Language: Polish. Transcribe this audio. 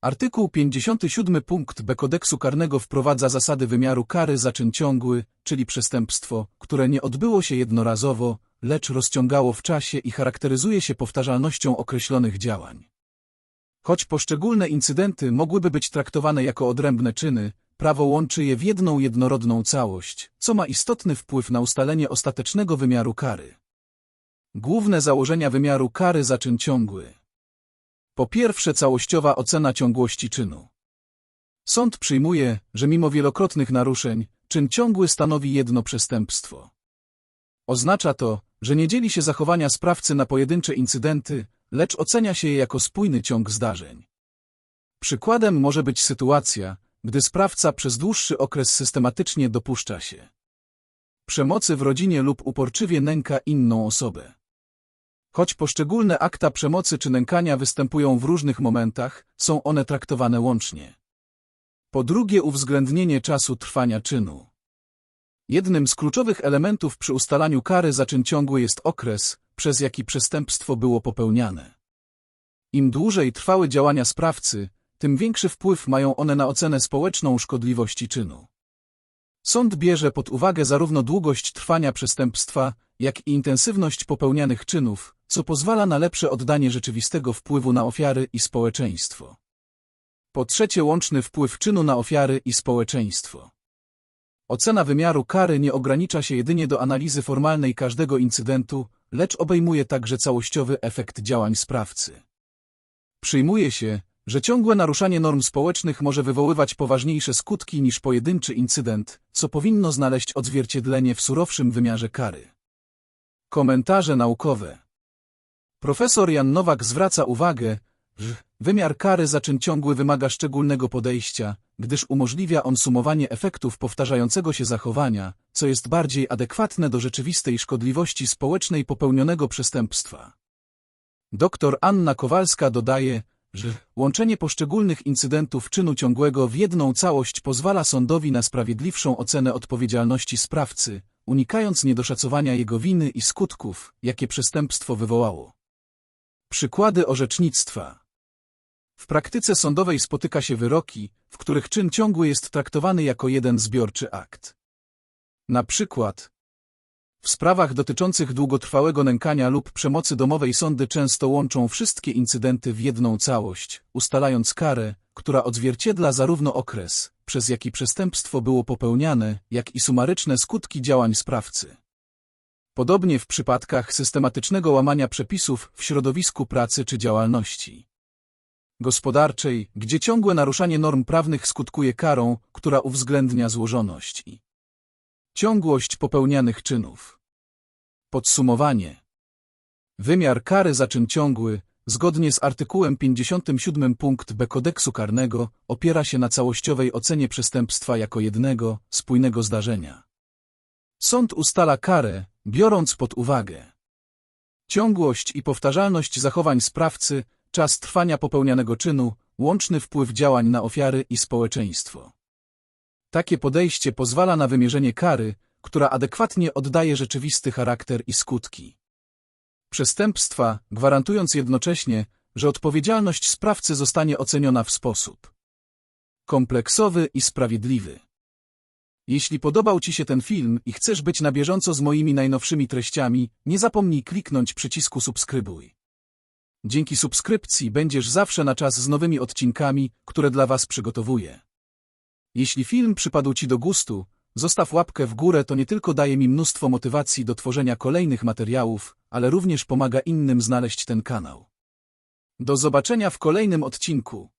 Artykuł 57 punkt B kodeksu karnego wprowadza zasady wymiaru kary za czyn ciągły, czyli przestępstwo, które nie odbyło się jednorazowo, lecz rozciągało w czasie i charakteryzuje się powtarzalnością określonych działań. Choć poszczególne incydenty mogłyby być traktowane jako odrębne czyny, prawo łączy je w jedną jednorodną całość, co ma istotny wpływ na ustalenie ostatecznego wymiaru kary. Główne założenia wymiaru kary za czyn ciągły. Po pierwsze całościowa ocena ciągłości czynu. Sąd przyjmuje, że mimo wielokrotnych naruszeń, czyn ciągły stanowi jedno przestępstwo. Oznacza to, że nie dzieli się zachowania sprawcy na pojedyncze incydenty, lecz ocenia się je jako spójny ciąg zdarzeń. Przykładem może być sytuacja, gdy sprawca przez dłuższy okres systematycznie dopuszcza się przemocy w rodzinie lub uporczywie nęka inną osobę. Choć poszczególne akta przemocy czy nękania występują w różnych momentach, są one traktowane łącznie. Po drugie uwzględnienie czasu trwania czynu. Jednym z kluczowych elementów przy ustalaniu kary za czyn ciągły jest okres, przez jaki przestępstwo było popełniane. Im dłużej trwały działania sprawcy, tym większy wpływ mają one na ocenę społeczną szkodliwości czynu. Sąd bierze pod uwagę zarówno długość trwania przestępstwa, jak i intensywność popełnianych czynów, co pozwala na lepsze oddanie rzeczywistego wpływu na ofiary i społeczeństwo. Po trzecie łączny wpływ czynu na ofiary i społeczeństwo. Ocena wymiaru kary nie ogranicza się jedynie do analizy formalnej każdego incydentu, lecz obejmuje także całościowy efekt działań sprawcy. Przyjmuje się, że ciągłe naruszanie norm społecznych może wywoływać poważniejsze skutki niż pojedynczy incydent, co powinno znaleźć odzwierciedlenie w surowszym wymiarze kary. Komentarze naukowe Profesor Jan Nowak zwraca uwagę, że wymiar kary za czyn ciągły wymaga szczególnego podejścia, gdyż umożliwia on sumowanie efektów powtarzającego się zachowania, co jest bardziej adekwatne do rzeczywistej szkodliwości społecznej popełnionego przestępstwa. Doktor Anna Kowalska dodaje, że łączenie poszczególnych incydentów czynu ciągłego w jedną całość pozwala sądowi na sprawiedliwszą ocenę odpowiedzialności sprawcy, unikając niedoszacowania jego winy i skutków, jakie przestępstwo wywołało. Przykłady orzecznictwa W praktyce sądowej spotyka się wyroki, w których czyn ciągły jest traktowany jako jeden zbiorczy akt. Na przykład w sprawach dotyczących długotrwałego nękania lub przemocy domowej sądy często łączą wszystkie incydenty w jedną całość, ustalając karę, która odzwierciedla zarówno okres, przez jaki przestępstwo było popełniane, jak i sumaryczne skutki działań sprawcy. Podobnie w przypadkach systematycznego łamania przepisów w środowisku pracy czy działalności gospodarczej, gdzie ciągłe naruszanie norm prawnych skutkuje karą, która uwzględnia złożoność i ciągłość popełnianych czynów. Podsumowanie Wymiar kary za czyn ciągły, zgodnie z artykułem 57 punkt B kodeksu karnego, opiera się na całościowej ocenie przestępstwa jako jednego, spójnego zdarzenia. Sąd ustala karę, biorąc pod uwagę ciągłość i powtarzalność zachowań sprawcy, czas trwania popełnianego czynu, łączny wpływ działań na ofiary i społeczeństwo. Takie podejście pozwala na wymierzenie kary, która adekwatnie oddaje rzeczywisty charakter i skutki przestępstwa, gwarantując jednocześnie, że odpowiedzialność sprawcy zostanie oceniona w sposób kompleksowy i sprawiedliwy. Jeśli podobał Ci się ten film i chcesz być na bieżąco z moimi najnowszymi treściami, nie zapomnij kliknąć przycisku subskrybuj. Dzięki subskrypcji będziesz zawsze na czas z nowymi odcinkami, które dla Was przygotowuję. Jeśli film przypadł Ci do gustu, zostaw łapkę w górę, to nie tylko daje mi mnóstwo motywacji do tworzenia kolejnych materiałów, ale również pomaga innym znaleźć ten kanał. Do zobaczenia w kolejnym odcinku.